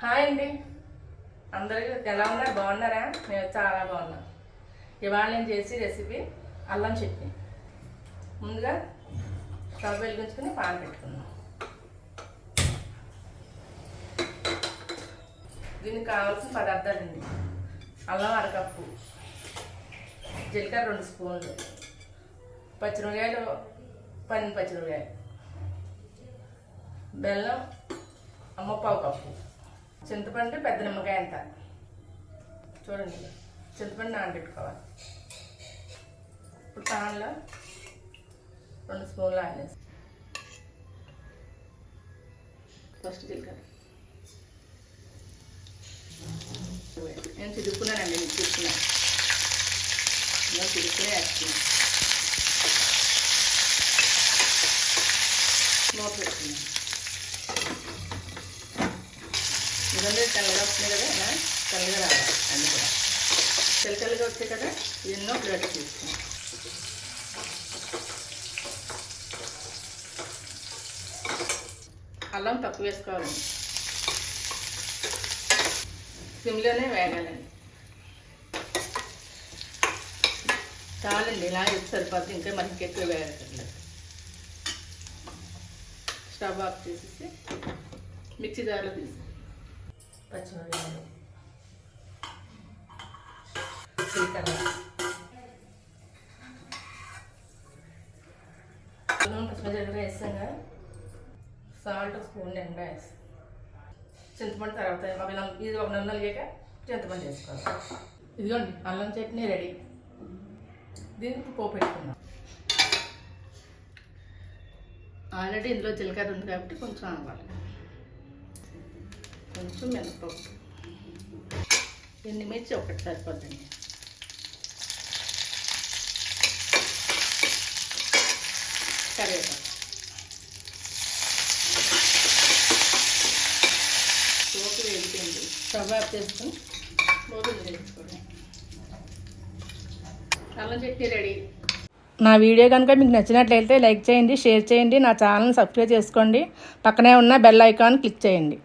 Hi అండి. అందరికీ ఎలా ఉన్నారు? బాగున్నారా? మేము చాలా బాగున్నాం. ఇవాళ నేను చేసి రెసిపీ అల్లం చట్నీ. ముందుగా స్టవ్ వెలిగించుకుని పాలు పెట్టుకున్నాం దీనికి కావాల్సిన పదార్థాలండి. అల్లం అరకప్పు జీలకర్ర రెండు స్పూన్లు పచ్చిమిరకాయలు పన్నెండు పచ్చిమిరకాయలు బెల్లం అమ్మ పావు కప్పు. చింతపండు పెద్ద నిమ్మకాయ అంత చూడండి. చింతపండు నానబెట్టుకోవాలి. ఇప్పుడు పాన్లో రెండు స్పూన్లు ఆయిల్ వేసి. ఫస్ట్ జీలకర్ర. నేను చిదుక్కున్నానండి మీకు చిదుక్కున్నాను నేను చిదుక్కునే వేస్తున్నాను మూత పెట్టుకున్నాను ఇవన్నీ తెల్లగా వస్తున్నాయి కదా ఇలా తెల్లగా రావాలి అన్నీ కూడా. తెల్ల తెల్లగా కదా ఎన్నో ప్లేట్ తీసుకున్నాం. అల్లం తక్కువ వేసుకోవాలండి సిమ్లోనే వేగాలండి చాలండి ఇలా సరిపోతుంది ఇంకా మనకి ఎక్కువ వేగట్లేదు స్టవ్ ఆఫ్ చేసేసి మిక్సీ జార్లో తీసి పచ్చిమిరపకాయలు. అల్లం పచ్చిమిరపకాయలు వేసాక సాల్ట్ స్పూన్ నిండా వేస్తాం. చింతపండు తర్వాత అవి ఇది ఒక నెల నలిగాక చింతపండు వేసుకోవాలి. ఇదిగోండి అల్లం చట్నీ రెడీ. దీనికి పోపు పెట్టుకుందాం ఆల్రెడీ ఇందులో జీలకర్ర ఉంది కాబట్టి కొంచెం అవ్వాలి కొంచెం మినపప్పు. ఎన్ని మిర్చి ఒకటి సరిపోద్దండి. కరివేపాకు. పోపు వేగిపోయింది స్టవ్ చేసుకుని పోపులు వేసుకోండి అల్లం చట్నీ రెడీ. నా వీడియో కనుక మీకు నచ్చినట్లయితే లైక్ చేయండి షేర్ చేయండి నా ఛానల్ని సబ్స్క్రైబ్ చేసుకోండి. పక్కనే ఉన్న బెల్ ఐకాన్ క్లిక్ చేయండి.